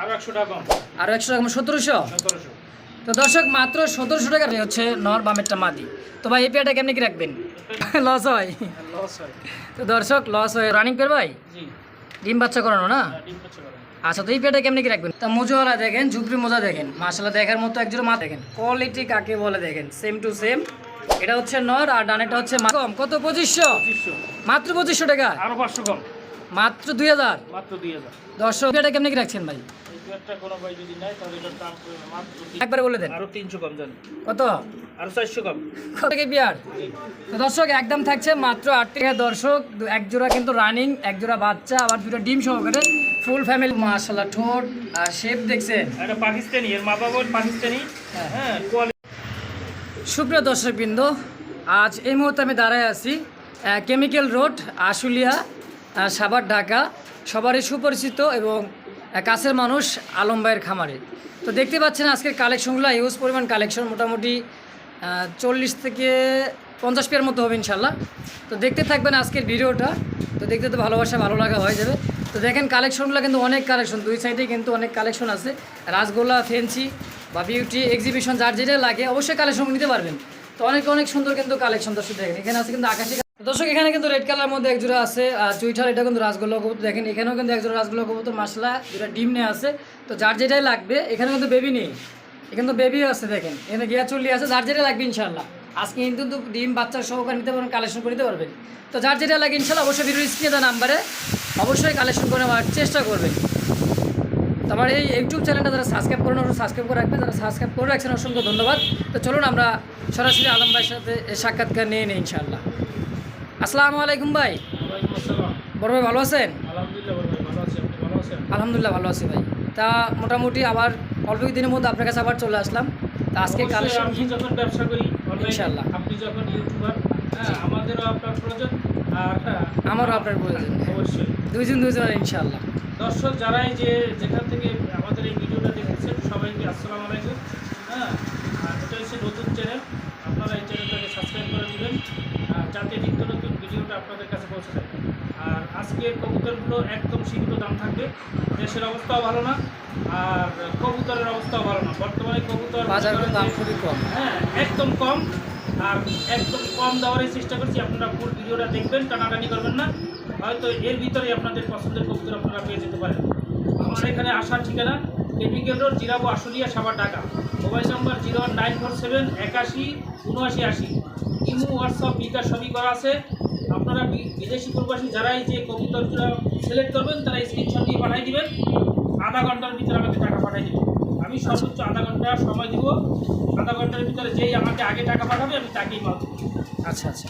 আরও একশো টাকা সতেরোশো? তো দর্শক মাত্র সতেরোশো টাকা হচ্ছে নর বামেরটা মাদি। তো ভাই এই কেমনি কি রাখবেন? লস হয়। তো দর্শক লস হয় রানিং পেয়ার ভাই? ডিম বাচ্চা করানো না? হ্যাঁ, আচ্ছা তো এই পেয়ারটা কেমনি কি রাখবেন? তা মোজোওয়ালা দেখেন ঝুপড়ি মোজা দেখেন। মাসালা দেখার মতো একজোড়া মা দেখেন। কোয়ালিটি কাকে বলে দেখেন? সেম টু সেম এটা হচ্ছে নর আর ডানেটা হচ্ছে কম কত? পঁচিশশো? মাত্র পঁচিশশো টাকা? আরও পাঁচশো কম। মাত্র দুই হাজার? মাত্র দুই হাজার। দর্শক কেমনি কি রাখছেন ভাই? এই কোনো ভাই যদি নেয় তাহলে এটার দাম পড়বে মাত্র তিন- একবারে বলে দেন। আরও তিনশো কম জান। কত? আরও চারশো কম। কত টাকা পেয়ার তো দর্শক একদম থাকছে মাত্র আট টাকা দর্শক। দু- এক জোড়া কিন্তু রানিং এক জোড়া বাচ্চা আবার দুটো ডিম সহকারে ফুল ফ্যামিলি মাশাল্লাহ ঠোঁট আর শেপ দেখছেন। এটা পাকিস্তানি এর মা বাবা পাকিস্তানি। হ্যাঁ। হ্যাঁ সুপ্রিয় দর্শকবৃন্দ আজ এই মুহূর্তে আমি দাঁড়ায় আছি কেমিক্যাল রোড আশুলিয়া সাভার ঢাকা। সবারই সুপরিচিত এবং কাছের মানুষ আলম ভাইয়ের খামারে। তো দেখতে পাচ্ছেন আজকের কালেকশনগুলো ইউজ পরিমাণ কালেকশন, মোটামুটি চল্লিশ থেকে পঞ্চাশ পেয়ার মতো হবে ইনশাল্লাহ তো দেখতে থাকবেন আজকের ভিডিওটা। তো দেখতে তো ভালোবাসা, ভালো লাগা হয়ে যাবে। তো দেখেন কালেকশনগুলো কিন্তু অনেক কালেকশন, দুই সাইডে কিন্তু অনেক কালেকশন আছে। রাসগোল্লা, ফেন্সি বা বিউটি এক্সিবিশন যার যেটা লাগে, অবশ্যই কালেকশন নিতে পারবেন। তো অনেক অনেক সুন্দর কিন্তু কালেকশন দর্শক দেখেন। এখানে আছে কিন্তু আকাশি দর্শক, এখানে কিন্তু রেড কালার মধ্যে এক জোড়া আছে, আর চুইঠাল এটা কিন্তু রাসগোল্লা কবুতর। দেখেন, এখানেও কিন্তু এক জোড়া রাসগোল্লা কবুতর মশলা দুটা ডিম নিয়ে আছে। তো যার যেটাই লাগবে, এখানে কিন্তু বেবি নেই। এখানে তো বেবিও আছে, দেখেন। এখানে গিয়া চল্লি আছে, যার যেটা লাগবে ইনশাল্লাহ আজকে কিন্তু ডিম বাচ্চার সহকারে নিতে পারবেন কালেকশন করে নিতে পারবেন। তো যার যেটা লাগে ইনশাল্লাহ অবশ্যই ভিডিও স্ক্রিনে দেওয়া নাম্বারে অবশ্যই কালেকশন করে নেওয়ার চেষ্টা করবেন। আমার এই ইউটিউব চ্যানেলটা যারা সাবস্ক্রাইব করেন, অবশ্যই সাবস্ক্রাইব করে রাখবেন। যারা সাবস্ক্রাইব করে রাখছেন, অসংখ্য ধন্যবাদ। তো চলুন আমরা সরাসরি আলম ভাইয়ের সাথে সাক্ষাৎকার নিয়ে নিই, ইনশাআল্লাহ। আসসালামু আলাইকুম ভাই। বড় ভাই ভালো আছেন? আলহামদুলিল্লাহ ভালো আছি ভালো আছেন আলহামদুলিল্লাহ ভালো আছি ভাই। তা মোটামুটি আবার অল্প দিনের মধ্যে আপনার কাছে আবার চলে আসলাম। তা আজকে কালেকশন আমি যখন ব্যবসা করি ইনশাআল্লাহ। আপনি যখন ইউটিউবার হ্যাঁ আমাদেরও আপনার প্রয়োজন আর হ্যাঁ, আমারও আপনার প্রয়োজন। অবশ্যই। দুইজন দুইজন ইনশাআল্লাহ। দর্শক যারাই যে যেখান থেকে আমাদের এই ভিডিওটা দেখেছেন সবাইকে আসসালামু আলাইকুম। হ্যাঁ আর এটা হচ্ছে নতুন চ্যানেল আপনারা এই চ্যানেলটাকে সাবস্ক্রাইব করে দিবেন। আর যাতে নিত্য নতুন ভিডিওটা আপনাদের কাছে পৌঁছে যায় আর আজকের কবুতরগুলো একদম সীমিত দাম থাকবে। দেশের অবস্থাও ভালো না আর কবুতরের অবস্থাও ভালো না। বর্তমানে কবুতর বাজার কিন্তু দাম খুবই কম। হ্যাঁ একদম কম। আর একদম কম দেওয়ারই চেষ্টা করছি। আপনারা ফুল ভিডিওটা দেখবেন টানাটানি করবেন না। হয়তো এর ভিতরে আপনাদের পছন্দের কবুতর আপনারা পেয়ে যেতে পারেন। আমার এখানে আসার ঠিকানা chemical road Zirabo Ashulia Savar Dhaka. Mobile number zero one nine four seven একাশি উনআশি আশি। ইমো হোয়াটসঅ্যাপ বিকাশ সবই করা আছে। আপনারা বিদেশি প্রবাসী যারাই যে কবুতরগুলো সিলেক্ট করবেন, তারা স্ক্রিনশট দিয়ে পাঠিয়ে দিবেন। আধা ঘণ্টার ভিতরে আমাকে টাকা পাঠিয়ে দেবেন। আমি সর্বোচ্চ আধা ঘণ্টা সময় দিব। আধা ঘণ্টার ভিতরে যেই আমাকে আগে টাকা পাঠাবে, আমি তাকেই মাল আচ্ছা আচ্ছা।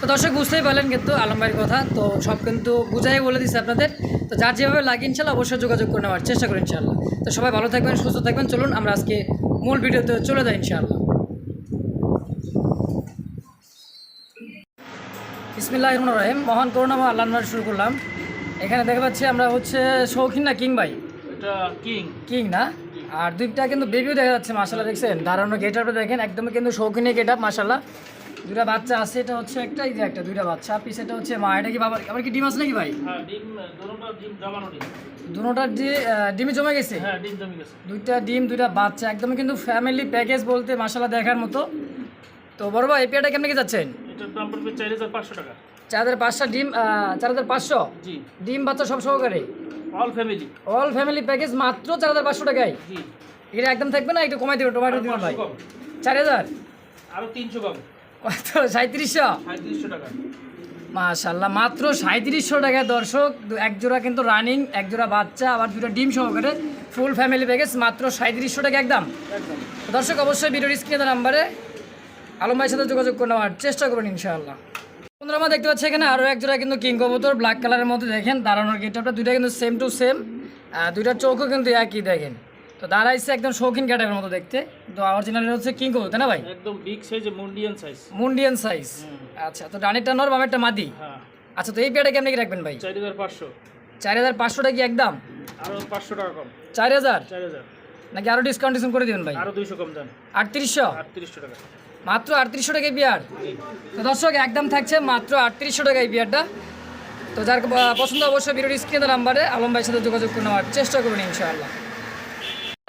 তো দর্শক, বুঝতেই পারলেন কিন্তু আলম ভাইয়ের কথা। তো সব কিন্তু বুঝাই বলে দিচ্ছে আপনাদের। তো যার যেভাবে লাগে, ইনশাল্লাহ অবশ্যই যোগাযোগ করে নেওয়ার চেষ্টা করেন, ইনশাল্লাহ। তো সবাই ভালো থাকবেন, সুস্থ থাকবেন। চলুন, আমরা আজকে মূল ভিডিওতে চলে যাই ইনশাআল্লাহ ইসমিল্লাহ রহমান রহিম মহান করুণা আল্লাহ নামে শুরু করলাম। এখানে দেখতে পাচ্ছি আমরা হচ্ছে শৌখিন না কিং ভাই? এটা কিং। কিং না? আর দুইটা কিন্তু বেবিও দেখা যাচ্ছে মাসাল্লাহ দেখছেন? দাঁড়ানো গেট আপটা দেখেন একদমই কিন্তু শৌখিনী গেট আপ মাসাল্লাহ দুটা বাচ্চা আছে এটা হচ্ছে একটা এই যে একটা দুইটা বাচ্চা। পিস এটা হচ্ছে মা এটা কি বাবার? আবার কি ডিম আছে নাকি ভাই? দুটার যে ডিমে জমে গেছে? দুইটা ডিম দুইটা বাচ্চা একদমই কিন্তু ফ্যামিলি প্যাকেজ বলতে মাসাল্লাহ দেখার মতো। তো বড় ভাই এই পেয়ারটা কেমনি কি যাচ্ছেন? এটার দাম পড়বে চার হাজার পাঁচশো টাকা। চার হাজার পাঁচশো ডিম চার হাজার পাঁচশো? জি। ডিম বাচ্চা সব সহকারে? All family all family package মাত্র চার হাজার পাঁচশো টাকায়? জি। এটা একদম থাকবে না? একটু কমাই দেবে টমেটো দিবেন ভাই। চার হাজার? আরও তিনশো কম। কত? সাঁত্রিশশো সাঁত্রিশশো টাকা। মাশাল্লাহ মাত্র সাঁত্রিশশো টাকায় দর্শক। এক জোড়া কিন্তু রানিং এক জোড়া বাচ্চা আবার দুটো ডিম সহকারে ফুল ফ্যামিলি প্যাকেজ মাত্র সাঁত্রিশশো টাকা একদম। একদম। দর্শক অবশ্যই ভিডিওর স্ক্রিনে নাম্বারে আলম ভাইয়ের সাথে যোগাযোগ করে নেওয়ার চেষ্টা করবেন ইনশাআল্লাহ। বন্ধুরা আমরা দেখতে পাচ্ছি এখানে আরও এক জোড়া কিন্তু কিং কবুতর ব্ল্যাক কালারের মধ্যে দেখেন দাঁড়ানোর গেটআপটা দুইটা কিন্তু সেম টু সেম দুইটার চোখও কিন্তু একই দেখেন। তো দাঁড়াইছে একদম শৌখিন ক্যাটারের মতো দেখতে তো অরিজিনাল হচ্ছে কিং কবুতর তাই না ভাই? একদম বিগ সাইজ মুন্ডিয়ান সাইজ মুন্ডিয়ান সাইজ আচ্ছা তো ডানেরটা নর বামেরটা মাদি? হ্যাঁ। আচ্ছা তো এই পেয়ারটা কেমনি কি রাখবেন ভাই? চার হাজার পাঁচশো। চার হাজার পাঁচশো টাকা কি একদম? আরও পাঁচশো টাকা কম। চার হাজার? চার হাজার। নাকি আরও ডিসকাউন্ট করে দেবেন ভাই? আরও দুইশো কম দেন। আটত্রিশশো? আটত্রিশশো টাকা। মাত্র আটত্রিশশো টাকা বিয়ার তো দর্শক একদম থাকছে মাত্র আটত্রিশশো টাকায় বিয়ারটা তো যার পছন্দ অবশ্যই ভিডিওর স্ক্রিনে নাম্বারে আলম ভাইয়ের সাথে যোগাযোগ করে নেওয়ার চেষ্টা করবেন ইনশাআল্লাহ।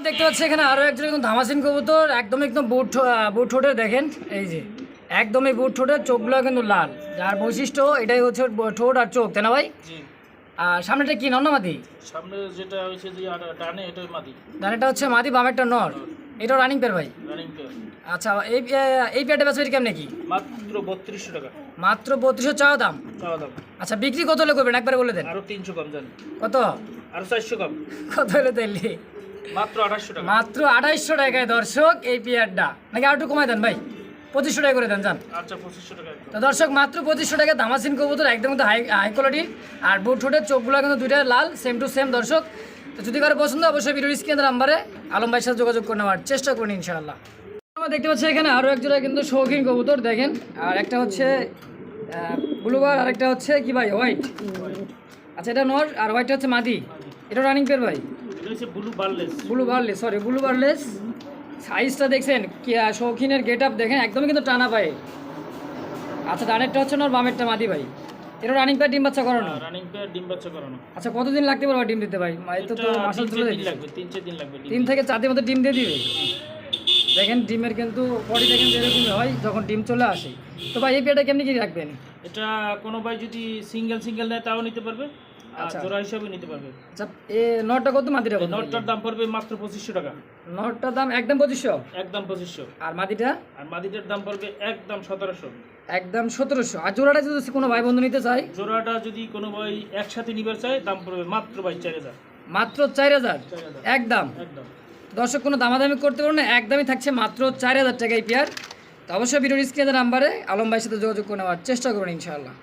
দেখতে পাচ্ছি এখানে আরও একজন একদম ধামাসিন কবুতর একদম একদম বুট বুট ঠোঁটে দেখেন এই যে একদমই বুট ঠোঁটে চোখগুলো কিন্তু লাল। যার বৈশিষ্ট্য এটাই হচ্ছে ঠোঁট আর চোখ তাই না ভাই? আর সামনেটা কি নর না মাদি? সামনে যেটা হয়েছে যে ডানে এটাই মাদি। ডানেটা হচ্ছে মাদি বামেরটা নর। এটা রানিং পেয়ার ভাই? রানিং পেয়ার আচ্ছা এই এই পেয়ারটা বেচা কেমনে কি? মাত্র বত্রিশশো টাকা। মাত্র বত্রিশশো চাওয়া দাম? চাওয়া দাম। আচ্ছা বিক্রি কত হলে করবেন? একবারে বলে দেন। আরও তিনশো কম জানি। কত? আরও চারশো কম। কত হলে তাইলে মাত্র আঠাশশো টাকা। মাত্র আঠাইশশো টাকায় দর্শক এই পেয়ারটা নাকি আর একটু কমাই দেন ভাই? পঁচিশশো টাকা করে দেন যান। আচ্ছা পঁচিশশো টাকা তো দর্শক মাত্র পঁচিশশো টাকা দামাসিন কবুতর একদম হাই হাই কোয়ালিটি আর বুট ঠোঁটের চোখগুলো কিন্তু দুইটা লাল সেম টু সেম দর্শক। তো যদি কারও পছন্দ অবশ্যই ভিডিও স্ক্রিনের নাম্বারে আলম ভাইয়ের সাথে যোগাযোগ করে নেওয়ার চেষ্টা করুন ইনশাআল্লাহ। আমরা দেখতে পাচ্ছি এখানে আরও এক জোড়া কিন্তু শৌখিন কবুতর দেখেন। আর একটা হচ্ছে ব্লুবার আর একটা হচ্ছে কি ভাই হোয়াইট আচ্ছা এটা নর আর হোয়াইট হচ্ছে মাদি। এটা রানিং পেয়ার ভাই। Blue barless sorry blue barless সাইজটা দেখছেন শৌখিনের গেট আপ দেখেন একদমই কিন্তু টানা পায়ে। আচ্ছা ডানেরটা হচ্ছে নর বামেরটা মাদি ভাই। এটা রানিং প্যাড ডিম বাচ্চা করানো? রানিং পেয়ার ডিম বাচ্চা করানো। আচ্ছা কতদিন লাগতে পারবে ডিম দিতে ভাই? তো তো মাসাল চলে দিন লাগবে তিন চার দিন লাগবে তিন থেকে চার দিন মতো ডিম দিয়ে দিবে? দেখেন ডিমের কিন্তু বডি দেখেন যেরকমই হয় যখন ডিম চলে আসে। তো ভাই এই পেয়ারটা কেমনি কি রাখবেন? এটা কোনো ভাই যদি সিঙ্গেল সিঙ্গেল নেয় তাও নিতে পারবে। আচ্ছা। জোড়া হিসাবে নিতে পারবে। আচ্ছা এ নটটা কত মাদিটা কত নটটার দাম পড়বে মাত্র পঁচিশশো টাকা। নটটার দাম একদম পঁচিশশো? একদম পঁচিশশো। আর মাদিটা? আর মাদিটার দাম পড়বে একদম সতেরোশো। একদম সতেরোশো। আর জোড়াটা যদি কোনো ভাই বন্ধু নিতে চায়? জোড়াটা যদি কোনো ভাই একসাথে নিবার চায় দাম পড়বে মাত্র ভাই চার হাজার। মাত্র চার হাজার? একদম। দর্শক কোনো দামাদামি করতে পারব না একদমই থাকছে মাত্র চার হাজার টাকা এই পেয়ার তো অবশ্যই ভিডিওর স্ক্রিনের নাম্বারে আলম ভাইয়ের সাথে যোগাযোগ করে নেওয়ার চেষ্টা করবেন ইনশাআল্লাহ।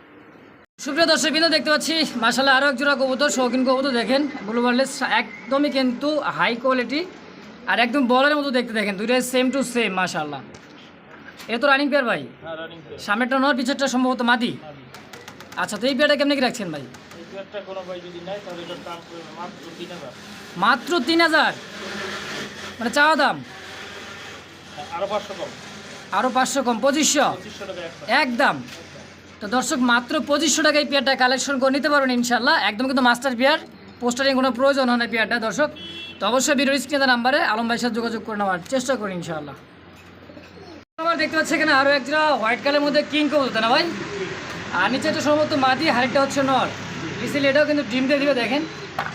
সুপ্রিয় দর্শক বিন্দু দেখতে পাচ্ছি মাসাল্লাহ আরও এক জোড়া কবুতর শৌখিন কবুতর দেখেন। ব্লু বার্লেস একদমই কিন্তু হাই কোয়ালিটি আর একদম বলের মতো দেখতে দেখেন দুইটাই সেম টু সেম মাশাল্লাহ এ তো রানিং পেয়ার ভাই। হ্যাঁ সামনেরটা নর পিছেরটা সম্ভবত মাদি। আচ্ছা তো এই পেয়ারটা কেমনি কি রাখছেন ভাই? মাত্র তিন হাজার। মানে চাওয়া দাম? আরও পাঁচশো কম। আরও পাঁচশো কম পঁচিশশো? একদম। তো দর্শক মাত্র পঁচিশশো টাকায় পেয়ারটা কালেকশন করে নিতে পারবেন ইনশাল্লাহ একদম কিন্তু মাস্টার পেয়ার পোস্টারিং কোনো প্রয়োজন হয় না পেয়ারটা দর্শক। তো অবশ্যই ভিডিও স্ক্রিনের নাম্বারে আলম ভাইয়ের সাথে যোগাযোগ করে নেওয়ার চেষ্টা করি ইনশাল্লাহ আমার দেখতে পাচ্ছি এখানে আরও একটা হোয়াইট কালারের মধ্যে কিং কবুতর না ভাই? আর নিচে একটা সম্ভবত মাদি হাড়িটা হচ্ছে নর। রিসেন্টলি এটাও কিন্তু ডিম দিয়ে দিবে দেখেন।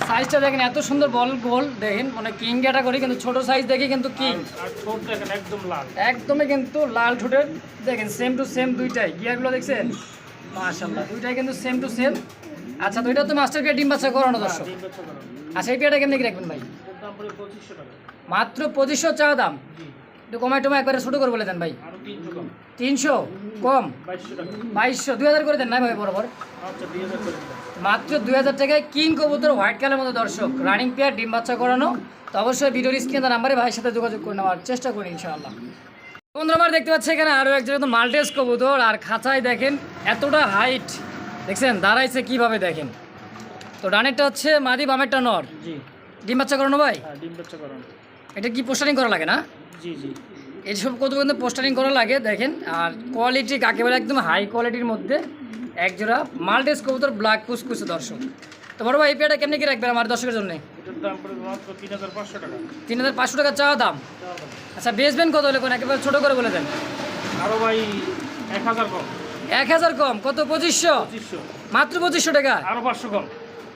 সাইজটা দেখেন এত সুন্দর বল গোল দেখেন মানে কিং করি কিন্তু ছোট সাইজ দেখে কিন্তু কিং। একদম লাল। একদমই কিন্তু লাল ঠোঁটের। দেখেন সেম টু সেম দুইটাই। গিয়ারগুলো দেখছেন? মাশাল্লাহ দুইটাই কিন্তু সেম টু সেম আচ্ছা এটা তো মাস্টার পেয়ার ডিম বাচ্চা করানো দর্শক। বাচ্চা করানো। আচ্ছা এই পেয়ারটা কেমনি রাখবেন ভাই? মাত্র পঁচিশশো চাওয়া দাম। একটু একবারে ছোটো করে বলে দেন ভাই। তিনশো কম। বাইশশো দুই হাজার করে দেন না ভাই বরাবর? আচ্ছা। মাত্র দুই হাজার টাকায় কিং কবুতর হোয়াইট কালার মতো দর্শক রানিং পেয়ার ডিম বাচ্চা করানো। তো অবশ্যই ভিডিওর স্ক্রিনের নাম্বারে ভাইয়ের সাথে যোগাযোগ করে নেওয়ার চেষ্টা করি ইনশাআল্লাহ। বন্ধুরা আমার দেখতে পাচ্ছি এখানে আরও একজন তো মাল্টেস কবুতর আর খাঁচায় দেখেন এতটা হাইট দেখছেন দাঁড়াইছে কীভাবে দেখেন? তো ডানেরটা হচ্ছে মাদি বামেরটা নর। ডিম বাচ্চা করানো ভাই? হ্যাঁ ডিম বাচ্চা করানো। এটা কি পোস্টারিং করা লাগে না? জি জি। এইসব কত কিন্তু পোস্টারিং করা লাগে দেখেন। আর কোয়ালিটি কাকে বলে? একদম হাই কোয়ালিটির মধ্যে একজোড়া মাল্টেস কবুতর ব্ল্যাক কুসকুসে দর্শক। তো বড় ভাই এই পেয়ারটা কেমনি কি রাখবেন আমার দর্শকের জন্য? তিন হাজার পাঁচশো টাকা। চাওয়া দাম? আচ্ছা বেচবেন কত হলে কোন? একেবারে ছোটো করে বলে দেন। আরও ভাই এক হাজার কম। এক হাজার কম? কত? পঁচিশশো? পঁচিশশো। মাত্র পঁচিশশো টাকা? আরও পাঁচশো কম।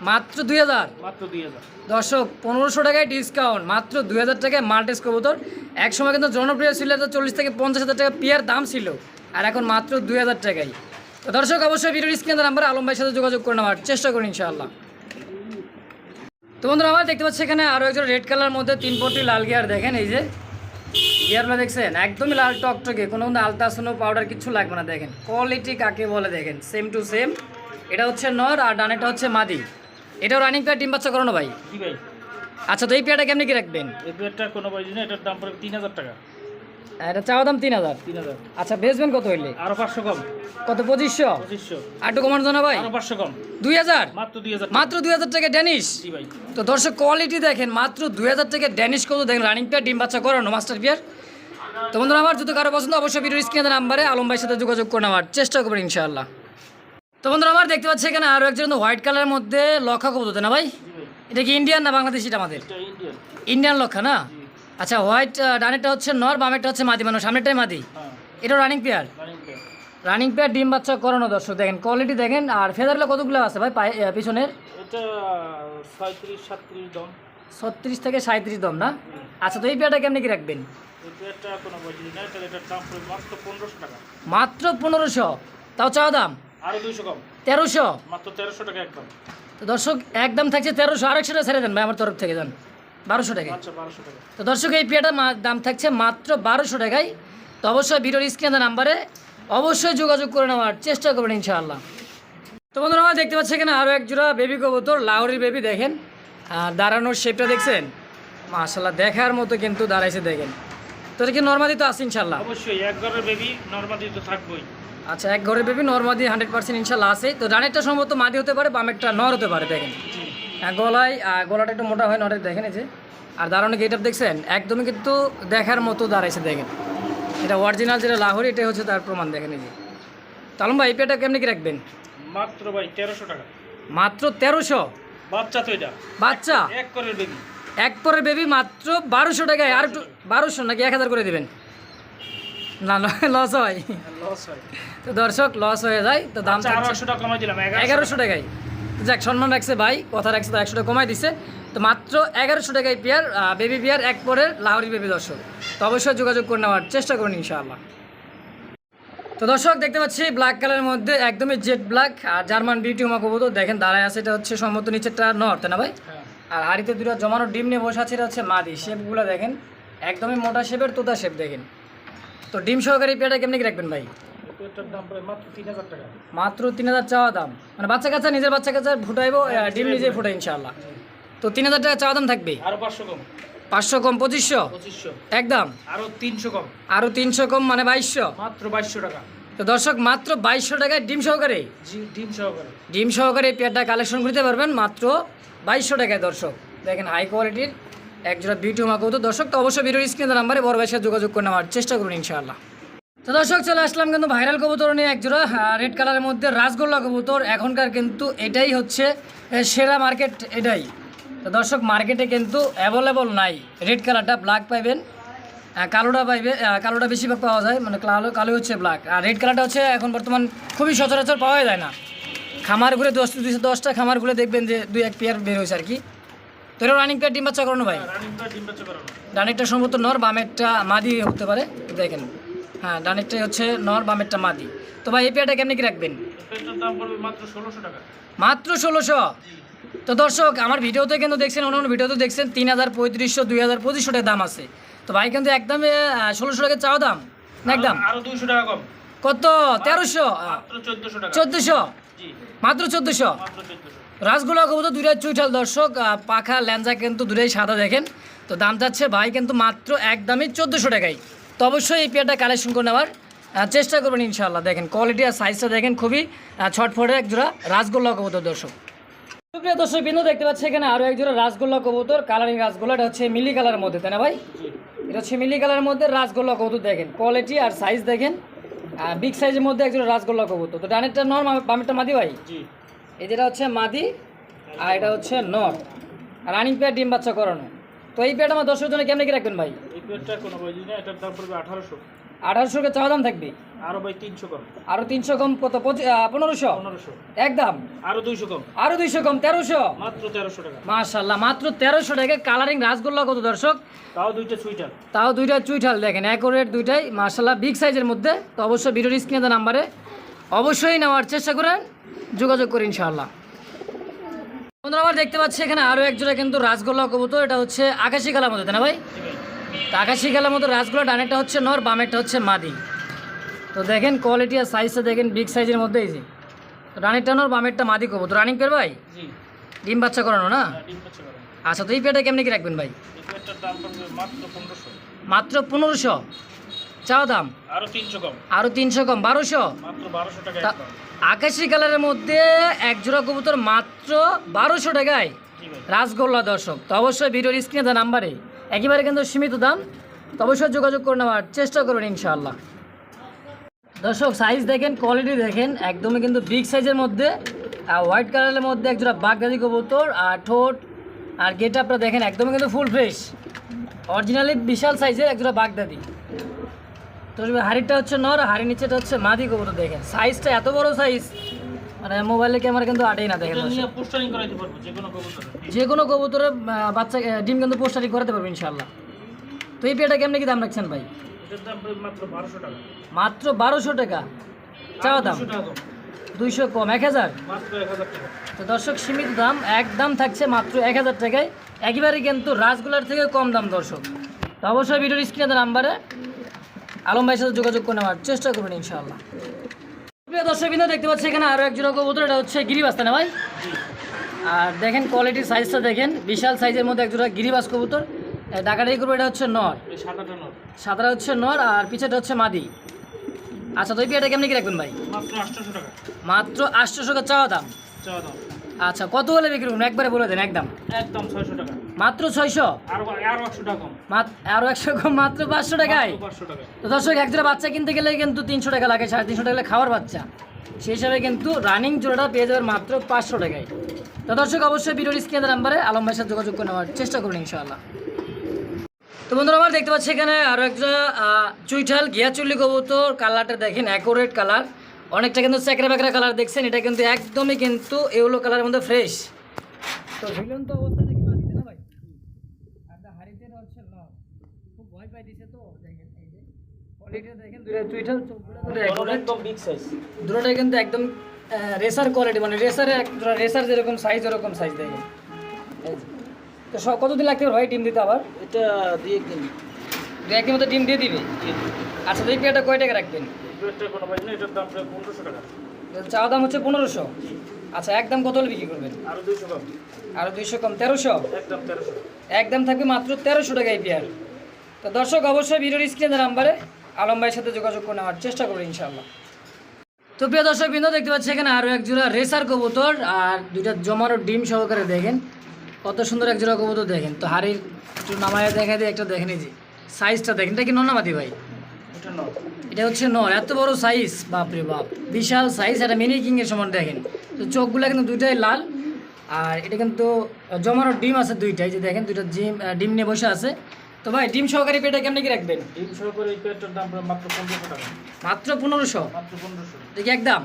মাত্র দুই হাজার। মাত্র দুই হাজার। দর্শক পনেরোশো টাকায় ডিসকাউন্ট মাত্র দুই হাজার টাকায় মাল্টেস কবুতর। এক সময় কিন্তু জনপ্রিয় ছিল তো চল্লিশ থেকে পঞ্চাশ হাজার টাকা পিয়ার দাম ছিল আর এখন মাত্র দুই হাজার টাকাই তো দর্শক অবশ্যই ভিডিওর স্ক্রিনের নাম্বার আলম ভাইয়ের সাথে যোগাযোগ করে নেওয়ার চেষ্টা করুন ইনশাআল্লাহ। তো বন্ধুরা আমার দেখতে পাচ্ছি এখানে আরও একজন রেড কালার মধ্যে তিন পট্টি লাল গিয়ার দেখেন এই যে। গিয়ারগুলো দেখছেন? একদমই লাল টকটকে কোনো কিন্তু আলতাসনো পাউডার কিছু লাগবে না দেখেন। কোয়ালিটি কাকে বলে দেখেন? সেম টু সেম এটা হচ্ছে নর আর ডানেটা হচ্ছে মাদি। এটাও রানিং পেয়ার ডিম বাচ্চা করানো ভাই? জি ভাই? আচ্ছা তো এই পেয়ারটা কেমনি কি রাখবেন? এই পেয়ারটা কোনো ভাই না এটার দাম পড়বে তিন হাজার টাকা। এটা চাওয়া দাম তিন হাজার? তিন হাজার। আচ্ছা বেচবেন কত হইলে? আরও পাঁচশো কম। কত পঁচিশশো? পঁচিশশো। আর একটু কমানো জানা ভাই? আরও পাঁচশো কম। দুই হাজার? মাত্র দুই হাজার মাত্র দুই হাজার টাকা ড্যানিশ জি ভাই। তো দর্শক কোয়ালিটি দেখেন মাত্র দুই হাজার টাকা ড্যানিশ কত? দেখেন রানিং পেয়ার ডিম বাচ্চা করানো মাস্টার পেয়ার তো বন্ধুরা আমার যদি কারও পছন্দ অবশ্যই ভিডিও স্ক্রিনের নাম্বারে আলম ভাইয়ের সাথে যোগাযোগ করে নেওয়ার চেষ্টা করবেন ইনশাআল্লাহ। তো বন্ধুরা আমার দেখতে পাচ্ছি এখানে আরও একজন হোয়াইট কালারের মধ্যে লক্ষা কবুতর না ভাই? এটা কি ইন্ডিয়ান না আমাদের? এটা আমাদের ইন্ডিয়ান লক্ষা না? আচ্ছা হোয়াইট ডানেরটা হচ্ছে নর বামেরটা হচ্ছে মাদি মানে সামনেরটাই মাদি? হ্যাঁ। এটা রানিং পেয়ার রানিং পেয়ার ডিম বাচ্চা করানো দর্শক দেখেন কোয়ালিটি দেখেন আর ফেদারগুলো কতগুলো আছে ভাই পিছনের? ছত্রিশ থেকে সাঁত্রিশ দম না? আচ্ছা তো এই পেয়ারটা কেমনি কি রাখবেন? মাত্র পনেরোশো? তাও চাওয়া দাম? কম। মাত্র টাকা একদম। তো দর্শক একদম থাকছে তেরোশো আরেকশো টাকা ছেড়ে দেন ভাই আমার তরফ থেকে দেন। বারোশো আচ্ছা টাকা। তো দর্শক এই পেয়ারটার মা- দাম থাকছে মাত্র বারোশো টাকায়। তো অবশ্যই ভিডিওর স্ক্রিনে নাম্বারে অবশ্যই যোগাযোগ করে নেওয়ার চেষ্টা করবেন ইনশাআল্লাহ। তো বন্ধুরা আমার দেখতে পাচ্ছি এখানে আরও এক জোড়া বেবি কবুতর লাহোরি বেবি দেখেন। আর দাঁড়ানোর শেপটা দেখছেন? মাশাল্লাহ দেখার মতো কিন্তু দাঁড়াইছে দেখেন। তো এটা কি নর্মাদি তো আছে ইনশাল্লাহ অবশ্যই এক ঘরের বেবি নর্মালি তো থাকবোই। আচ্ছা এক ঘরের বেবি নর্মাদি হান্ড্রেড পার্সেন্ট ইনশাল্লাহ আছে। তো ডানেরটা সম্ভবত মাদি হতে পারে বামেরটা নর হতে পারে দেখেন। গলায় গলাটা একটু মোটা হয় নরের দেখেন এই যে। আর দাঁড়ানো গেট দেখছেন? একদমই কিন্তু দেখার মতো দাঁড়াইছে দেখেন। এটা অরিজিনাল যেটা লাহোরি এটাই হচ্ছে তার প্রমাণ দেখেন এই যে। তালুম ভাই পেটা কেমনি কি রাখবেন? মাত্র ভাই তেরোশো টাকা। মাত্র তেরোশো? বাচ্চা তো এটা। বাচ্চা? এক ঘরের বেবি। এক পরের বেবি মাত্র বারোশো টাকায় আর একটু বারোশো নাকি এক হাজার করে দেবেন? না লস হয়। লস হয়। তো দর্শক লস হয়ে যায় তো দাম আচ্ছা টাকা কমাই দিলাম এগারোশো। টাকায়। যাক সম্মান রাখছে ভাই কথা রাখছে তো একশো টাকা কমাই দিছে। তো মাত্র এগারোশো টাকায় পেয়ার বেবি পেয়ার এক পরের লাহোরি বেবি দর্শক। তো অবশ্যই যোগাযোগ করে নেওয়ার চেষ্টা করুন ইনশাআল্লাহ। তো দর্শক দেখতে পাচ্ছি ব্ল্যাক কালারের মধ্যে একদমই জেড ব্ল্যাক আর জার্মান বিউটি উমা কবুতর দেখেন দাঁড়ায় আছে এটা হচ্ছে সম্মত নিচেরটা নর তাই না ভাই? হ্যাঁ। আর হাড়িতে দুটো জমানো ডিম নিয়ে বসে আছে এটা হচ্ছে মাদি। শেপগুলো দেখেন একদমই মোটা শেপের তোতা শেপ দেখেন। তো ডিম সহকারী পেয়ারটা কেমনি কি রাখবেন ভাই? মাত্র তিন হাজার চাওয়া দাম। মানে বাচ্চা কাচ্চা নিজের বাচ্চা কাচ্চা ফুটাইবো ডিম নিজে ফুটাই ইনশাল্লাহ তো তিন হাজার টাকা চাওয়া দাম থাকবে? আরও পাঁচশো কম। পাঁচশো কম পঁচিশশো? একদম? আরও তিনশো কম। আরও তিনশো কম মানে বাইশশো? মাত্র বাইশশো টাকা। তো দর্শক মাত্র বাইশশো টাকায় ডিম সহকারে? ডিম সহকারে। ডিম সহকারে পেয়ারটা কালেকশন করতে পারবেন মাত্র বাইশশো টাকায় দর্শক। দেখেন হাই কোয়ালিটির একজোড়া বিউটি মা কৌতো দর্শক, তো অবশ্যই ভিডিওর স্ক্রিনের নাম্বারে বড় ভাইয়ের সাথে যোগাযোগ করে নেওয়ার চেষ্টা করুন ইনশাআল্লাহ। তো দর্শক, চলে আসলাম কিন্তু ভাইরাল কবুতর নিয়ে একজোড়া রেড কালারের মধ্যে রাসগোল্লা কবুতর। এখনকার কিন্তু এটাই হচ্ছে সেরা মার্কেট এটাই। তো দর্শক মার্কেটে কিন্তু অ্যাভেলেবল নাই। রেড কালারটা ব্ল্যাক পাইবেন কালোটা পাইবে কালোটা বেশিরভাগ পাওয়া যায় মানে কালো কালো হচ্ছে ব্ল্যাক আর রেড কালারটা হচ্ছে এখন বর্তমান খুবই সচরাচর পাওয়া যায় না। খামার ঘুরে দশ দুইশো দশটা খামার ঘুরে দেখবেন যে দুই এক পেয়ার বের হয়েছে আর কি। তো এটা রানিং পেয়ার ডিম বাচ্চা করানো ভাই। করানো ডানেরটা সম্ভবত নর বামেরটা মাদি হতে পারে। দেখেন। হ্যাঁ ডানেরটাই হচ্ছে নর বামেরটা মাদি। তো ভাই এই পেয়ারটা কেমনি কি রাখবেন? মাত্র ষোলোশো তো দর্শক আমার ভিডিওতে কিন্তু দেখছেন অন্য অন্য ভিডিওতে দেখছেন তিন হাজার পঁয়ত্রিশশো দুই হাজার পঁচিশশো টাকা দাম আছে। তো ভাই কিন্তু একদম ষোলোশো টাকা চাওয়া দাম না একদম? কত? তেরোশো? চোদ্দোশো? মাত্র চোদ্দোশো। রাসগোল্লা কবুতর দুটাই চুইঠাল দর্শক। পাখা ল্যাঞ্জা কিন্তু দুটাই সাদা দেখেন। তো দাম চাচ্ছে ভাই কিন্তু মাত্র এক একদমই চোদ্দোশো টাকায়। তো অবশ্যই এই পেয়ারটা কালেকশন করে নেওয়ার চেষ্টা করবেন ইনশাল্লাহ দেখেন কোয়ালিটি আর সাইজটা দেখেন খুবই ছটফটে এক জোড়া রাসগোল্লা কবুতর দর্শক। সুপ্রিয় দর্শক বিন্দু দেখতে পাচ্ছি এখানে আরও এক জোড়া রাসগোল্লা কবুতর কালারিং রাসগোল্লা। এটা হচ্ছে মিলি কালারের মধ্যে তাই না ভাই? এটা হচ্ছে মিলি কালারের মধ্যে রাসগোল্লা কবুতর দেখেন। কোয়ালিটি আর সাইজ দেখেন। বিগ সাইজের মধ্যে একজোড়া রাসগোল্লা কবুতর তো ডানেরটা নর বামেরটা মাদি ভাই? এই যেটা হচ্ছে মাদি আর এটা হচ্ছে নর। রানিং পেয়ার ডিম বাচ্চা করানো। তো এই পেয়ারটা আমার দর্শকের জন্য কেমনি কি রাখবেন ভাই? এই পেয়ারটা কোনো বুঝলি না এটার দাম পড়বে আঠারোশো। আঠারোশো টাকা চাওয়া দাম থাকবে? আরও ভাই তিনশো কম। আরও তিনশো কম কত? পনেরোশো? পনেরোশো। একদম। আরও দুইশো কম। আরও দুইশো কম তেরোশো? মাত্র তেরোশো টাকা। মাশাল্লাহ মাত্র তেরোশো টাকা কালারিং রাসগোল্লা কত দর্শক? তাও দুইটা সুইটার তাও দুইটা চুইঠাল দেখেন একরেট দুইটাই মার্শাল্লাহ বিগ সাইজের মধ্যে। তো অবশ্যই ভিডিওর স্ক্রিনে নাম্বারে অবশ্যই নেওয়ার চেষ্টা করেন যোগাযোগ করি ইনশাআল্লাহ। বন্ধুরা আবার দেখতে পাচ্ছি এখানে আরও এক জোড়া কিন্তু রাসগোল্লা কবুতর এটা হচ্ছে আকাশি কালার মধ্যে তাই না ভাই? তো আকাশি কালার মতো রাসগোল্লা ডানেরটা হচ্ছে নর বামেরটা হচ্ছে মাদি। তো দেখেন কোয়ালিটি আর সাইজটা দেখেন বিগ সাইজের মধ্যে এই যে। তো ডানেরটা নর বামেরটা মাদি কবুতর। রানিং পের ভাই? ডিম বাচ্চা করানো না? হ্যাঁ, আচ্ছা তো এই পেয়ারটা কেমনি কি রাখবেন ভাই? মাত্র পনেরোশো? চাও দাম? আরও তিনশো কম। আরও তিনশো কম বারোশো? আকাশি কালারের মধ্যে এক জোড়া কবুতর মাত্র বারোশো টাকায়। রাসগোল্লা দর্শক তো অবশ্যই ভিডিওর স্ক্রিনে দেওয়া নাম্বারে একেবারে কিন্তু সীমিত দাম। তো অবশ্যই যোগাযোগ করে নেওয়ার চেষ্টা করবেন ইনশাআল্লাহ। দর্শক সাইজ দেখেন কোয়ালিটি দেখেন একদমই কিন্তু বিগ সাইজের মধ্যে। আর হোয়াইট কালারের মধ্যে এক জোড়া বাগদাদি কবুতর আর ঠোঁট আর গেট আপটা দেখেন একদমই কিন্তু ফুল ফ্রেশ অরিজিনালি বিশাল সাইজের এক একজোড়া বাগদাদি। তো হাড়িটা হচ্ছে নর হাড়ি নিচেটা হচ্ছে মাদি কবুতর দেখেন। সাইজটা এত বড় সাইজ মানে মোবাইলে ক্যামেরা কিন্তু আটেই না দেখেন যে কোনো কবুতরের বাচ্চা ডিম কিন্তু পোস্টারি করাতে পারবে ইনশাল্লাহ তো এই পেয়ারটা কেমনি কি দাম রাখছেন ভাই? দাম মাত্র বারোশো টাকা। চাওয়া দাম? 200 টাকা কম। দুইশো কম এক হাজার? এক তো দর্শক সীমিত দাম একদম থাকছে মাত্র এক হাজার টাকায়। একেবারে কিন্তু রাসগুলার থেকে কম দাম দর্শক। তো অবশ্যই ভিডিওর স্ক্রিনে নাম্বারে আলম ভাইয়ের সাথে যোগাযোগ করে নেওয়ার চেষ্টা করবেন ইনশাআল্লাহ। প্রিয় দর্শক বিন্দু দেখতে পাচ্ছি এখানে আরও এক জোড়া কবুতর এটা হচ্ছে গিরিবাস্তা না ভাই? আর দেখেন কোয়ালিটির সাইজটা দেখেন বিশাল সাইজের মধ্যে এক জোড়া গিরিবাস কবুতর। ডাকাটাই করব এটা হচ্ছে নর। সাদাটা নর। সাদাটা হচ্ছে নর আর পিছেটা হচ্ছে মাদি। আচ্ছা তো এই পেয়ারটা কেমনি কি রাখবেন ভাই? মাত্র আটশোশো টাকা। মাত্র আটশোশো টাকা চাওয়া দাম। চাওয়া দাম। আচ্ছা কত হলে বিক্রি করুন একবারে বলে দেন একদম। একদম ছয়শো টাকা। মাত্র ছয়শো? আরও একশো কম। মাত্র পাঁচশো টাকায়? তো দর্শক এক জোড়া বাচ্চা কিনতে গেলে কিন্তু তিনশো টাকা লাগে সাড়ে তিনশো টাকা খাওয়ার বাচ্চা। সেই হিসাবে কিন্তু রানিং জোড়াটা পেয়ে যাবেন মাত্র পাঁচশো টাকায়। তো দর্শক অবশ্যই ভিডিওর স্ক্রিনের নাম্বারে আলম ভাইয়ের সাথে যোগাযোগ করে নেওয়ার চেষ্টা করুন ইনশাআল্লাহ। তো বন্ধুরা আমার দেখতে পাচ্ছি এখানে আরও একটা চুইঠাল গিয়াচুল্লি কবুতর কালারটা দেখেন অ্যাকোরেট কালার অনেকটা কিন্তু চ্যাকরা ব্যাকরা কালার দেখছেন এটা কিন্তু একদমই কিন্তু এগুলো কালারের মধ্যে ফ্রেশ তো ঝুলন্ত অবস্থা দেখি মাটিতে না ভাই? আর দা হাড়িতে হচ্ছে খুব ভয় পাই দিছে তো দেখেন এই যে কোয়ালিটিটা চোখগুলো। একদম বিগ সাইজ দুটোটাই কিন্তু একদম রেসার কোয়ালিটি মানে রেসারের এক রেসার যেরকম সাইজ সাইজ দেখেন। তো সব কতদিন লাগতে পারে ভাই ডিম দিতে আবার? এটা দু একদিন। মতো ডিম দিয়ে দিবে? আচ্ছা তো এই পেয়ারটা কয় টাকা রাখবেন? কোনো এটার দাম প্রায় পনেরোশো টাকা। চাওয়া দাম হচ্ছে পনেরোশো। আচ্ছা একদম কত হলে বিক্রি করবেন? আরও দুইশো কম। আরও দুইশো কম তেরোশো? একদম তেরোশো। একদম থাকবে মাত্র তেরোশো টাকা এই পেয়ার তো দর্শক অবশ্যই ভিডিওর স্ক্রিনের নাম্বারে আলম ভাইয়ের সাথে যোগাযোগ করে নেওয়ার চেষ্টা করুন ইনশাআল্লাহ। তো প্রিয় দর্শক বিন্দু দেখতে পাচ্ছি এখানে আরও এক জোড়া রেসার কবুতর আর দুইটা জমানো ডিম সহকারে দেখেন। কত সুন্দর এক জোড়া কবুতর দেখেন। তো হাড়ির একটু নামায় দেখা দিয়ে একটা দেখেন যে সাইজটা দেখেন। এটা কি নন্নামাতি ভাই? এটা নয় এটা হচ্ছে নর এত বড় সাইজ বাপরে বাপ। বিশাল সাইজ এটা মিনি কিং এর সমান দেখেন। তো চোখগুলো কিন্তু দুইটাই লাল আর এটা কিন্তু জমানো ডিম আছে দুইটাই যে দেখেন দুইটা ডিম ডিম নিয়ে বসে আছে। তো ভাই ডিম সহকারী পেটে কেমনি কি রাখবেন? ডিম সহকারে পেয়ারটার দাম মাত্র পনেরোশো টাকা। মাত্র পনেরোশো? মাত্র পনেরোশো। দেখি একদম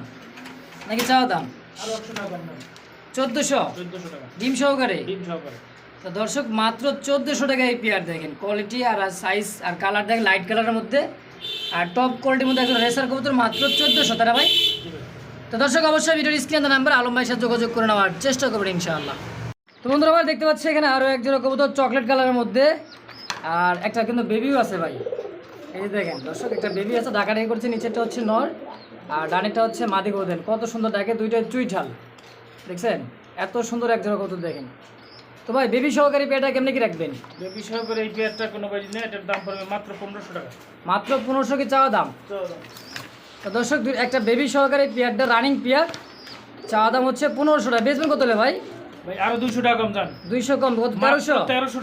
নাকি চাওয়া দাম? আরও একশো টাকা চোদ্দোশো? চোদ্দোশো টাকা। ডিম সহকারে? ডিম সহকারে। তো দর্শক মাত্র চোদ্দোশো টাকা এই পেয়ার দেখেন। কোয়ালিটি আর সাইজ আর কালার দেখেন লাইট কালারের মধ্যে। আর টপ কোয়ালিটির মধ্যে একজন রেসার কবুতর মাত্র চোদ্দোশো তারা ভাই? তো দর্শক, অবশ্যই ভিডিওর স্ক্রিনে নাম্বার আলম ভাইয়ের সাথে যোগাযোগ করে নেওয়ার চেষ্টা করবেন ইনশাআল্লাহ। তো বন্ধুরা আবার দেখতে পাচ্ছি এখানে আরও এক জোড়া কবুতর চকলেট কালারের মধ্যে। আর একটা কিন্তু বেবিও আছে ভাই। এই যে দেখেন, দর্শক, একটা বেবি আছে ডাকাডাকি করছে, নিচেরটা হচ্ছে নর, আর ডানেরটা হচ্ছে মাদি কবুতর কত সুন্দর ডাকে দুইটা চুইঠাল। দেখছেন? এত সুন্দর এক জোড়া কবুতর দেখেন। তো ভাই বেবি সহকারী পেয়ারটা কেমনি কি রাখবেন? বেবি সহকারে এই পেয়ারটা কোনো বাজি এটার দাম পড়বে মাত্র পনেরোশো টাকা। মাত্র পনেরোশো কি চাওয়া দাম? তো দর্শক একটা বেবি সহকারী পেয়ারটা রানিং পেয়ার চাওয়া দাম হচ্ছে পনেরোশো টাকা। বেচবেন কত ভাই? ভাই আরও টাকা কম কম কত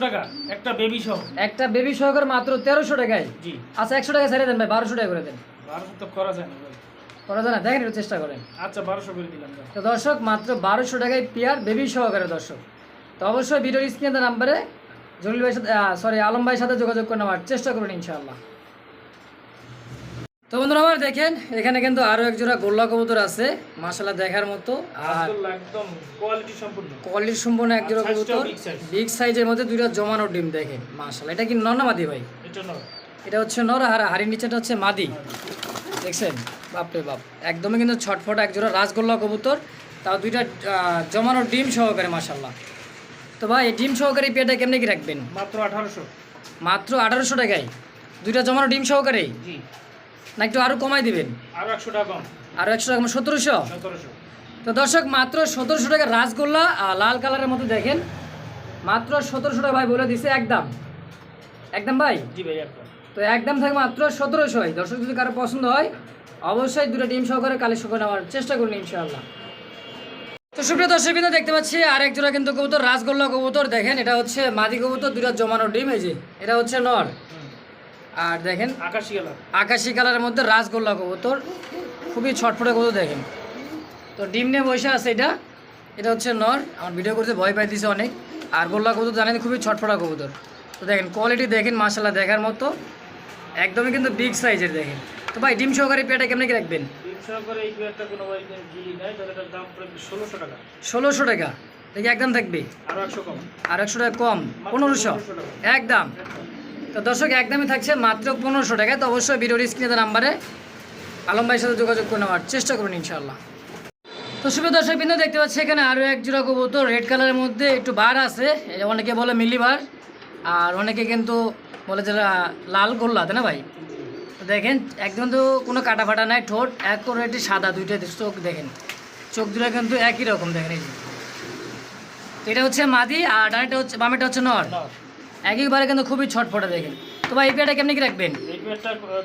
টাকা একটা বেবি সহ। একটা বেবি সহকারে মাত্র তেরোশো টাকায়? জি। আচ্ছা একশো টাকা ছেড়ে দেন ভাই টাকা করে দেন। তো করা যায় না ভাই। করা যায় না দেখেন চেষ্টা করেন। আচ্ছা বারোশো করে দিলাম তো দর্শক মাত্র বারোশো টাকায় পেয়ার বেবি সহকারে দর্শক। তো অবশ্যই ভিডিওর স্ক্রিনের নাম্বারে জলিল ভাইয়ের সাথে সরি আলম ভাইয়ের সাথে যোগাযোগ করে নেওয়ার চেষ্টা করুন ইনশাআল্লাহ। তো বন্ধুরা আমার দেখেন এখানে কিন্তু আরও এক জোড়া গোল্লা কবুতর আছে। মাসাল্লাহ দেখার মতো। আর একদম কোয়ালিটি সম্পূর্ণ। কোয়ালিটি সম্পূর্ণ এক জোড়া কবুতর। বিগ সাইজের মধ্যে দুইটা জমানো ডিম দেখেন। মাসাল্লাহ এটা কি নর্নামাদি ভাই? এটা নয় এটা হচ্ছে নর আর হাড়ির নিচেটা হচ্ছে মাদি। দেখছেন? বাপরে বাপ। একদমই কিন্তু ছটফট এক জোড়া রাসগোল্লা কবুতর। তাও দুইটা জমানো ডিম সহকারে মাসাল্লাহ তো ভাই ডিম সহকারে পেয়ারটা কেমনি কি রাখবেন? মাত্র আঠারোশো। মাত্র আঠারোশো টাকায়? দুইটা জমানো ডিম সহকারে? জি। না একটু আরও কমাই দিবেন? আরও একশো টাকা কম। আরও একশো টাকা সতেরোশো? সতেরোশো। তো দর্শক মাত্র সতেরোশো টাকা রাসগোল্লা আর লাল কালারের মধ্যে দেখেন মাত্র সতেরোশো টাকা ভাই বলে দিছে একদম। একদম ভাই? জি ভাই একদম। তো একদম থাকে মাত্র সতেরোশো হয় দর্শক যদি কারও পছন্দ হয় অবশ্যই দুটো ডিম সহকারে কালেকশন করে নেওয়ার চেষ্টা করুন ইনশাআল্লাহ। তো সুপ্রিয় দর্শক বিন্দু দেখতে পাচ্ছি আর এক জোড়া কিন্তু কবুতর রাসগোল্লা কবুতর। দেখেন এটা হচ্ছে মাদি কবুতর দুটো জমানো ডিম এই যে। এটা হচ্ছে নর। আর দেখেন আকাশি কালার। আকাশি কালারের মধ্যে রাসগোল্লা কবুতর। খুবই ছটফটে কবুতর দেখেন। তো ডিম নিয়ে বসে আছে এটা। এটা হচ্ছে নর। আমার ভিডিও করতে ভয় পাই দিছে অনেক। আর গোল্লা কবুতর জানেন খুবই ছটফটা কবুতর। তো দেখেন কোয়ালিটি দেখেন মাসাল্লাহ দেখার মতো। একদমই কিন্তু বিগ সাইজের দেখেন। তো ভাই ডিম সহকারে পেয়াটা কেমনি কি রাখবেন? ব্যবসা করে এই একটা কোনো ভাই যদি নেয় তাহলে এটার দাম পড়বে ষোলোশো টাকা। ষোলোশো টাকা? দেখি একদম থাকবে? আরও একশো কম। আর একশো টাকা কম? পনেরোশো? একদম। তো দর্শক একদমই থাকছে মাত্র পনেরোশো টাকা তো অবশ্যই ভিডিওর স্ক্রিনে নাম্বারে আলম ভাইয়ের সাথে যোগাযোগ করে নেওয়ার চেষ্টা করুন ইনশাল্লাহ তো শুভ দর্শক বিন্দু দেখতে পাচ্ছি এখানে আরও এক জোড়া কবুতর রেড কালারের মধ্যে একটু বার আছে। অনেকে বলে মিলি বার আর অনেকে কিন্তু বলে যে লাল গোল্লা তাই না ভাই? দেখেন একদম তো কোনো কাটা ফাটা নাই ঠোঁট এক করে একটি সাদা দুইটা চোখ দেখেন। চোখ দুটো কিন্তু একই রকম দেখেন এই এটা হচ্ছে মাদি আর ডানেটা হচ্ছে বামেটা হচ্ছে নর। একইবারে কিন্তু খুবই ছটফটে দেখেন। তো ভাই এই পেয়ারটা কেমনি কি রাখবেন?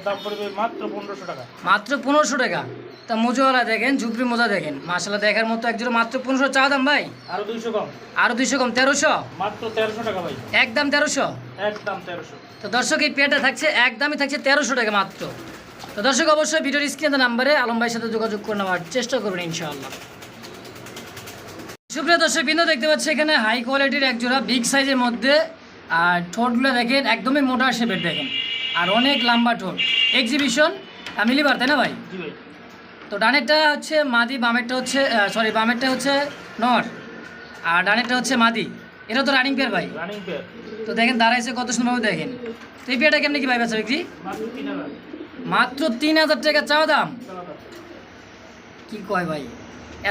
দাম পড়বে মাত্র পনেরোশো টাকা। মাত্র পনেরোশো টাকা। তা মোজোওয়ালা দেখেন ঝুপড়ি মোজা দেখেন। মাসাল্লাহ দেখার মতো একজোড়া মাত্র পনেরোশো। চা দাম ভাই? আরও দুইশো কম। আরও দুইশো কম তেরোশো? মাত্র তেরোশো টাকা ভাই। একদম তেরোশো? একদম তেরোশো। তো দর্শক এই পেয়ারটা থাকছে একদমই থাকছে তেরোশো টাকা মাত্র। তো দর্শক অবশ্যই ভিডিওর স্ক্রিনে নাম্বারে আলম ভাইয়ের সাথে যোগাযোগ করে নেওয়ার চেষ্টা করবেন ইনশাআল্লাহ। সুপ্রিয় দর্শক বিন্দু দেখতে পাচ্ছি এখানে হাই কোয়ালিটির এক জোড়া বিগ সাইজের মধ্যে। আর ঠোঁটগুলো দেখেন একদমই মোটা শেপের দেখেন। আর অনেক লম্বা ঠোঁট। এক্সিবিশন মিলিবার তাই না ভাই? তো ডানেরটা হচ্ছে মাদি বামেরটা হচ্ছে সরি বামেরটা হচ্ছে নর। আর ডানেরটা হচ্ছে মাদি। এটা তো রানিং পেয়ার ভাই। রানিং পেয়ার তো দেখেন দাঁড়াইছে কত সুন্দরভাবে দেখেন। তো এই পেয়ারটা কেমনি কি ভাই বেচা বিক্রি? মাত্র তিন হাজার। টাকা চাওয়া দাম? কি কয় ভাই?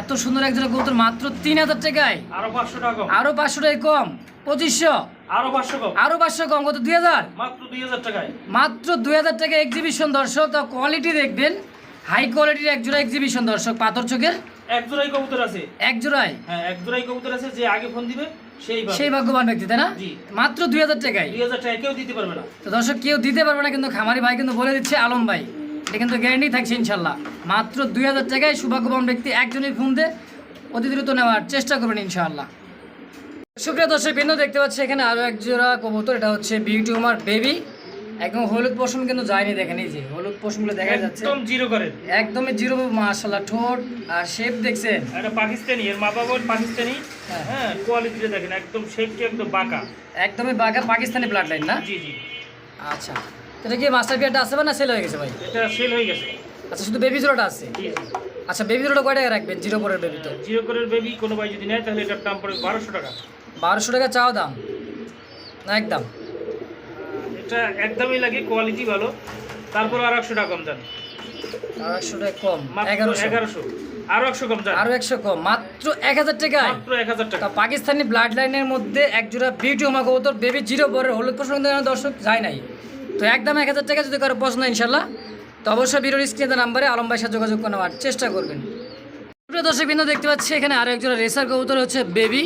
এত সুন্দর একজন কবুতর মাত্র তিন হাজার টাকায়। আরও পাঁচশো টাকা কম। আরও পাঁচশো টাকা কম। পঁচিশশো? আরও পাঁচশো কম। আরও পাঁচশো কম কত? দুই হাজার? মাত্র দুই হাজার টাকায়। মাত্র দুই হাজার টাকা এক্সিবিশন দর্শক। তো কোয়ালিটি দেখবেন। হাই কোয়ালিটির এক জোড়া এক্সিবিশন দর্শক। পাথর চোখের। এক জোড়াই কবুতর আছে। এক জোড়ায় হ্যাঁ এক জোড়াই কবুতর আছে যে আগে ফোন দিবে। সেই ভাগ্যবান ব্যক্তি তাই না? মাত্র দুই হাজার টাকায়। দুই হাজার টাকা কেউ দিতে পারবে না। তো দর্শক কেউ দিতে পারবে না কিন্তু খামারি ভাই কিন্তু বলে দিচ্ছে আলম ভাই। এটা কিন্তু গ্যারেন্টি থাকছে ইনশাল্লাহ। মাত্র দুই হাজার টাকায় সৌভাগ্যবান ব্যক্তি একজনের ফোন দিয়ে অতি দ্রুত নেওয়ার চেষ্টা করবেন ইনশাআল্লাহ। সুপ্রিয় দর্শক বিন্দু দেখতে পাচ্ছি এখানে আরও এক জোড়া কবুতর এটা হচ্ছে বিউটি উমার বেবি একদম হলুদ পশম কিন্তু যায়নি দেখেন এই যে হলুদ পশমগুলো দেখা যাচ্ছে। একদম জিরো করেন একদমই জিরো মাশাল্লাহ ঠোঁট আর শেপ দেখছেন। এটা পাকিস্তানি এর মা বাবা পাকিস্তানি। হ্যাঁ। কোয়ালিটিটা দেখেন একদম শেপটি একদম বাঁকা। একদমই বাঘা পাকিস্তানি ব্লাড লাইন না? জি জি। আচ্ছা। এটা কি মাস্টার পিয়ারটা আছে না সেল হয়ে গেছে ভাই? এটা সেল হয়ে গেছে। আচ্ছা শুধু বেবি জোড়াটা আছে? আচ্ছা বেবি জোড়াটা কয় টাকা রাখবেন? জিরো পরের বেবি তো। জিরো করের বেবি কোনো ভাই যদি নেয় তাহলে এটার দাম পড়বে বারোশো টাকা। বারোশো টাকা চাও দাম? না একদম। এটা একদমই লাগে কোয়ালিটি ভালো। তারপর আর একশো টাকা কম যান আড়াইশো টাকা কম এগারোশো। এগারোশো। আরও একশো কম আরও একশো কম মাত্র এক হাজার টাকায়। মাত্র এক হাজার টাকা পাকিস্তানি ব্লাড লাইনের মধ্যে এক জোড়া বিউটি ওমা কবুতর বেবি জিরো হলুদ দর্শক যায় নাই। তো একদম এক হাজার টাকা যদি কারও পছন্দ ইনশাল্লাহ তো অবশ্যই ভিডিওর স্ক্রিনে নাম্বারে আলম ভাইয়ের সাথে যোগাযোগ নেওয়ার চেষ্টা করবেন। প্রিয় দর্শক বিন্দু দেখতে পাচ্ছি এখানে আরও একজোড়া রেসার কবুতর হচ্ছে বেবি।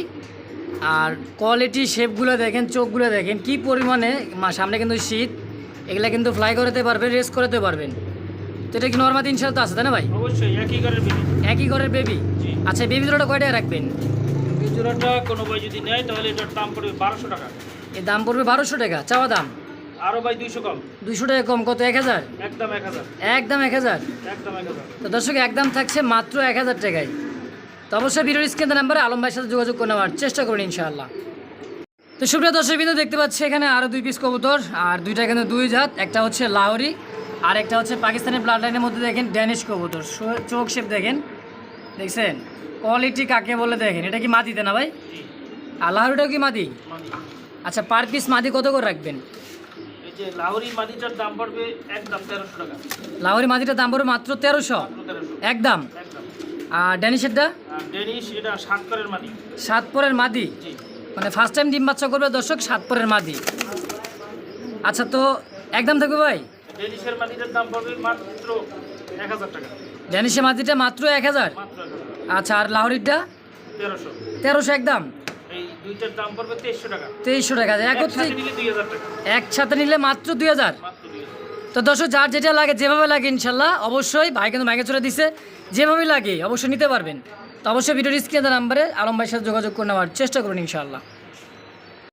আর কোয়ালিটি শেপগুলো দেখেন চোখগুলো দেখেন কি পরিমাণে সামনে কিন্তু শীত। এগুলা কিন্তু ফ্লাই করতে পারবেন রেস করতে পারবেন। তো এটা কি নর্মাল ইনশাল্লাহ তো আছে তাই না ভাই? অবশ্যই একই করের বেবি একই ঘরের বেবি আচ্ছা বেবি জোড়াটা কয় টাকা রাখবেন? এই জোড়াটা কোনো ভাই যদি নেয় তাহলে এটার দাম পড়বে বারোশো টাকা। এর দাম পড়বে বারোশো টাকা চাওয়া দাম? আরও ভাই দুইশো কম। দুশো টাকা কম কত এক হাজার? একদম এক হাজার। একদম এক হাজার? একদম এক হাজার। তো দর্শক একদম থাকছে মাত্র এক হাজার টাকায়। তো অবশ্যই নাম্বারে আলম ভাইয়ের সাথে যোগাযোগ করে নেওয়ার চেষ্টা করুন ইনশাআল্লাহ। তো সুপ্রিয় দর্শক বিন্দু দেখতে পাচ্ছি এখানে আরও দুই পিস কবুতর আর দুইটা কিন্তু দুই জাত একটা হচ্ছে লাহোরি আর একটা হচ্ছে পাকিস্তানি ব্লাড লাইনের মধ্যে দেখেন ড্যানিশ কবুতর। চোখ শেপ দেখেন। দেখছেন? কোয়ালিটি কাকে বলে দেখেন? এটা কি মাদিতে না ভাই? আর লাহোরিটাও কি মাদি। আচ্ছা পার পিস মাদি কত করে রাখবেন? লাহোরি মাদিটার দাম পড়বে মাত্র তেরোশো? একদম? আর ড্যানিশেরটা আর ডেনিশ সাত মাদি পরের মাদি মানে ফার্স্ট টাইম ডিম বাচ্চা করবে দর্শক সাত পরের মাদি আচ্ছা তো একদম থাকবে ভাই? ডেনিশের মাদিটার দাম পড়বে মাত্র এক হাজার টাকা। ড্যানিশে মাদিটা মাত্র এক হাজার? মাত্র এক হাজার আচ্ছা আর লাহোরিটা তেরোশো। তেরোশো একদম? এই দুইটার দাম পড়বে তেইশশো টাকা। তেইশশো টাকা একত্রিশ একসাথে নিলে টাকা। একসাথে নিলে মাত্র দুই হাজার? তো দর্শক যার যেটা লাগে যেভাবে লাগে ইনশাল্লাহ অবশ্যই ভাই কিন্তু ভাইকে চলে দিছে। যেভাবে লাগে অবশ্যই নিতে পারবেন। তো অবশ্যই ভিডিওর স্ক্রিনে নাম্বারে আলম ভাইয়ের সাথে যোগাযোগ করে নেওয়ার চেষ্টা করুন ইনশাল্লাহ।